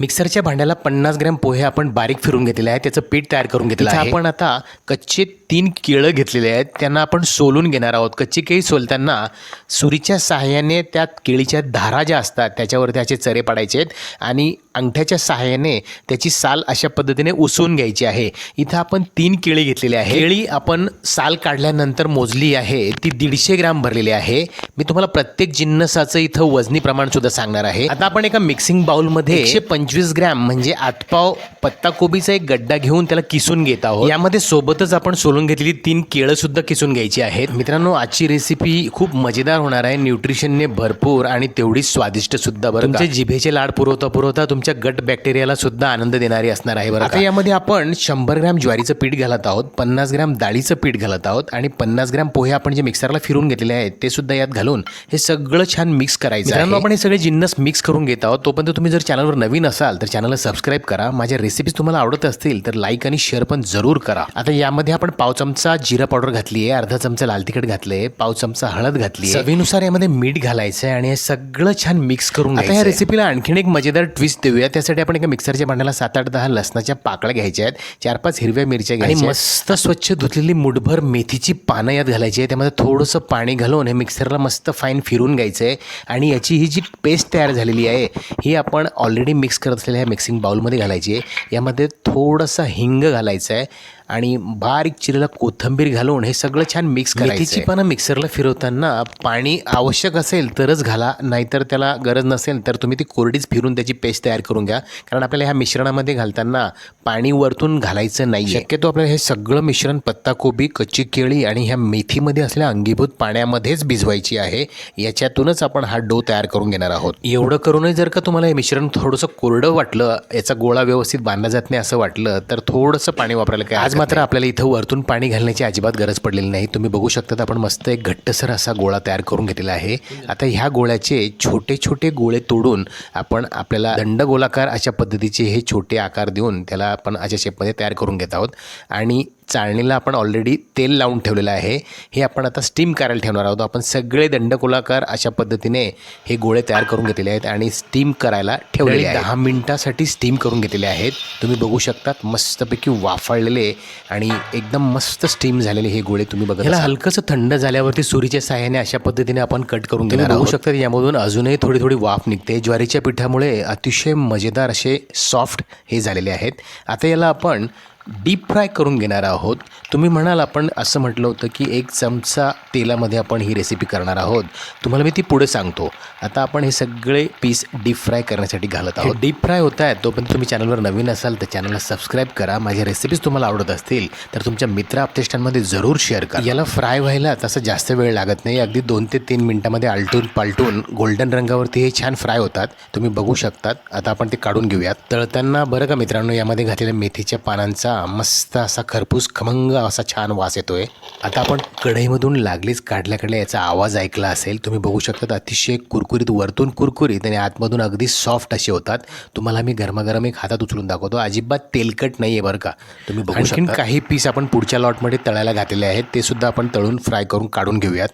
मिक्सरच्या भांड्याला पन्नास ग्रॅम पोहे आपण बारीक फिरून घेतलेले आहे त्याचं पीठ तयार करून घेतलेलं आहे. आपण आता कच्चे तीन केळं घेतलेले आहेत. त्यांना आपण सोलून घेणार आहोत. कच्ची केळी सोलताना सुरीच्या सहाय्याने त्या केळीच्या धारा ज्या असतात त्याच्यावर त्याचे चरे पाडायचे आहेत. आणि अंगठ्याच्या सहाय्याने त्याची साल अशा पद्धतीने उसवून घ्यायची आहे. इथं आपण तीन केळी घेतलेली आहे केळी आपण साल काढल्यानंतर मोजली आहे. ती दीडशे ग्राम भरलेली आहे. मी तुम्हाला प्रत्येक जिन्नसाचं इथं वजनी प्रमाण सुद्धा सांगणार आहे. आता आपण एका मिक्सिंग बाउलमध्ये एकशे पंचवीस ग्रॅम म्हणजे आतपाव पत्ताकोबीचा एक गड्डा घेऊन त्याला किसून घेत आहोत. यामध्ये सोबतच आपण सोलून घेतलेली तीन केळं सुद्धा किसून घ्यायची आहेत. मित्रांनो आजची रेसिपी खूप मजेदार होणार आहे. न्यूट्रिशनने भरपूर आणि तेवढीच स्वादिष्ट सुद्धा बरं तुमच्या जिभेचे लाड पुरवता पुरवता तुमच्या गट बॅक्टेरियाला सुद्धा आनंद देणारी असणार आहे बरं आता यामध्ये आपण शंभर ग्रॅम ज्वारीचं पीठ घालत आहोत पन्नास ग्रॅम डाळीचं पीठ घालत आहोत आणि पन्नास ग्रॅम पोहे आपण जे मिक्सरला फिरून घेतलेले आहेत ते सुद्धा यात घालून हे सगळं छान मिक्स करायचं आपण हे सगळे जिन्नस मिक्स करून घेत आहोत. तोपर्यंत तुम्ही जर चॅनलवर नवीन असाल तर चॅनलला सबस्क्राईब करा. माझ्या रेसिपीज तुम्हाला आवडत असतील तर लाईक आणि शेअर पण जरूर करा. आता यामध्ये आपण पाव चमचा जिरा पावडर घातली आहे अर्धा चमचा लाल तिखट घातले पाव चमचा हळद घातली चवीनुसार यामध्ये मीठ घालायचं आहे आणि हे सगळं छान मिक्स करून आता या रेसिपीला आणखीन एक मजेदार ट्विस्ट देऊया. त्यासाठी आपण एका मिक्सरच्या भांड्याला सात आठ दहा लसणाच्या पाकळ्या घ्यायच्या आहेत. चार पाच हिरव्या मिरच्या घ्यायच्या मस्त स्वच्छ धुतलेली मुठभर मेथीची पानं यात घालायची आहे त्यामध्ये थोडंसं पाणी घालून हे मिक्सरला मस्त फाईन फिरून घ्यायचं आहे आणि याची ही जी पेस्ट तयार झालेली आहे ही आपण ऑलरेडी मिक्स करत असलेल्या ह्या मिक्सिंग बाउलमध्ये घालायची आहे. यामध्ये थोडासा हिंग घालायचा आहे आणि बारीक चिरलेला कोथंबीर घालून हे सगळं छान मिक्स करायचं पानं मिक्सरला फिरवताना पाणी आवश्यक असेल तरच घाला नाहीतर त्याला गरज नसेल तर तुम्ही ती कोरडीच फिरून त्याची पेस्ट तयार करून घ्या. कारण आपल्याला ह्या मिश्रणामध्ये घालताना पाणी वरतून घालायचं नाही शक्यतो आपल्याला हे सगळं मिश्रण पत्ताकोबी कच्ची केळी आणि ह्या मेथीमध्ये असलेल्या अंगीभूत पाण्यामध्येच भिजवायची आहे. याच्यातूनच आपण हा डो तयार करून घेणार आहोत. एवढं करूनही जर का तुम्हाला हे मिश्रण थोडंसं कोरडं वाटलं याचा गोळा व्यवस्थित बांधला जात नाही असं वाटलं तर थोडंसं पाणी वापरायला काय आज मात्र आपल्याला इथं वरतून पाणी घालण्याची अजिबात गरज पडलेली नाही. तुम्ही बघू शकता आपण मस्त एक घट्टसर असा गोळा तयार करून घेतलेला आहे. आता ह्या गोळ्याचे छोटे छोटे गोळे तोडून आपण आपल्याला दंडगोलाकार अशा पद्धतीचे हे छोटे आकार देऊन त्याला आपण अशा शेपमध्ये तयार करून घेत आहोत. आणि चाळणीला आपण ऑलरेडी तेल लावून ठेवलेलं आहे. हे आपण आता स्टीम करायला ठेवणार आहोत. आपण सगळे दंडगोलाकार अशा पद्धतीने हे गोळे तयार करून घेतलेले आहेत आणि स्टीम करायला ठेवलेले आहेत. दहा मिनिटासाठी स्टीम करून घेतलेले आहेत. तुम्ही बघू शकतात मस्तपैकी वाफळलेले आणि एकदम मस्त स्टीम झालेले हे गोळे तुम्ही बघा हलकंसं थंड झाल्यावरती सुरीच्या सहाय्याने अशा पद्धतीने आपण कट करून घेणार बघू शकतात यामधून अजूनही थोडी थोडी वाफ निघते. ज्वारीच्या पिठामुळे अतिशय मजेदार असे सॉफ्ट हे झालेले आहेत. आता याला आपण डीप फ्राय करून घेणार आहोत. तुम्ही म्हणाल आपण असं म्हटलं होतं की एक चमचा तेलामध्ये आपण ही रेसिपी करणार आहोत. तुम्हाला मी ती पुढे सांगतो. आता आपण हे सगळे पीस डीप फ्राय करण्यासाठी घालत आहोत. डीप फ्राय होत आहेत तोपर्यंत तुम्ही चॅनलवर नवीन असाल तर चॅनलला सबस्क्राईब करा. माझ्या रेसिपीज तुम्हाला आवडत असतील तर तुमच्या मित्र आपतेष्टांमध्ये जरूर शेअर करा. याला फ्राय व्हायला तसं जास्त वेळ लागत नाही. अगदी दोन ते तीन मिनटामध्ये आलटून पालटून गोल्डन रंगावरती हे छान फ्राय होतात. तुम्ही बघू शकतात. आता आपण ते काढून घेऊयात. तळताना बरं का मित्रांनो यामध्ये घातलेल्या मेथीच्या पानांचा मस्त असा खरपूस खमंग असा छान वास येतोय. आता आपण कढईमधून लागलीच काढल्या काढल्या याचा आवाज ऐकला असेल तुम्ही बघू शकतात अतिशय कुरकुरीत वरतून कुरकुरीत आणि आतमधून अगदी सॉफ्ट असे होतात. तुम्हाला मी गरमागरम एक हातात उचलून दाखवतो. अजिबात तेलकट नाही आहे बरं का. तुम्ही बघू शकता. काही पीस आपण पुढच्या लॉटमध्ये तळायला घातलेले आहेत ते सुद्धा आपण तळून फ्राय करून काढून घेऊयात.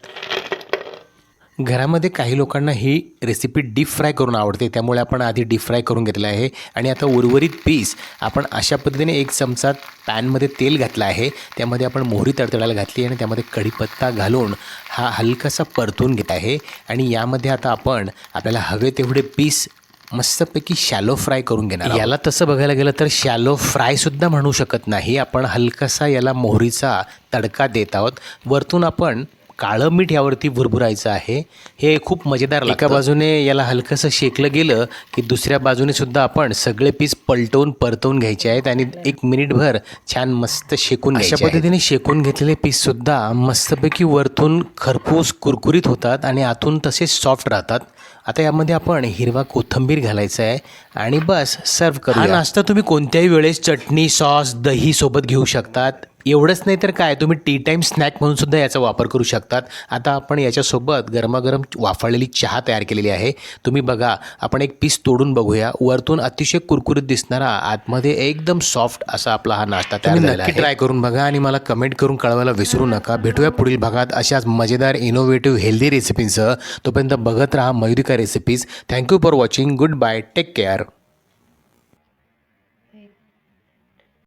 घरामध्ये काही लोकांना ही रेसिपी डीप फ्राय करून आवडते. त्यामुळे आपण आधी डीप फ्राय करून घेतलं आहे. आणि आता उर्वरित पीस आपण अशा पद्धतीने एक चमचा पॅनमध्ये तेल घातलं आहे. त्यामध्ये आपण मोहरी तडतडायला घातली आणि त्यामध्ये कढीपत्ता घालून हा हलकासा परतून घेत आहे. आणि यामध्ये आता आपण आपल्याला हवे तेवढे पीस मस्तपैकी शॅलो फ्राय करून घेणार याला तसं बघायला गेलं तर शॅलो फ्रायसुद्धा म्हणू शकत नाही. आपण हलकासा याला मोहरीचा तडका देत आहोत. वरतून आपण काळं मीठ यावरती भुरभुरायचं आहे हे खूप मजेदार एका बाजूने याला हलकंसं शेकलं गेलं की दुसऱ्या बाजूने सुद्धा आपण सगळे पीस पलटवून परतवून घ्यायचे आहेत आणि एक मिनिटभर छान मस्त शेकून अशा पद्धतीने शेकून घेतलेले पीस सुद्धा मस्तपैकी वरतून खरपूस कुरकुरीत होतात आणि आतून तसे सॉफ्ट राहतात. आता यामध्ये आपण हिरवा कोथंबीर घालायचा आहे आणि बस सर्व करू हा नाश्ता तुम्ही कोणत्याही वेळेस चटणी सॉस दही सोबत घेऊ शकतात. एवढंच नाही तर काय? तुम्ही टी टाईम स्नॅक म्हणून सुद्धा याचा वापर करू शकतात. आता आपण याच्यासोबत गरमागरम वाफळलेली चहा तयार केलेली आहे. तुम्ही बघा आपण एक पीस तोडून बघूया. वरतून अतिशय कुरकुरीत दिसणारा आतमध्ये एकदम सॉफ्ट असा आपला हा नाश्ता तयार नक्की ट्राय करून बघा आणि मला कमेंट करून कळवायला विसरू नका. भेटूया पुढील भागात अशाच मजेदार इनोव्हेटिव्ह हेल्दी रेसिपींसह तोपर्यंत बघत राहा Mayurika recipes thank you for watching goodbye take care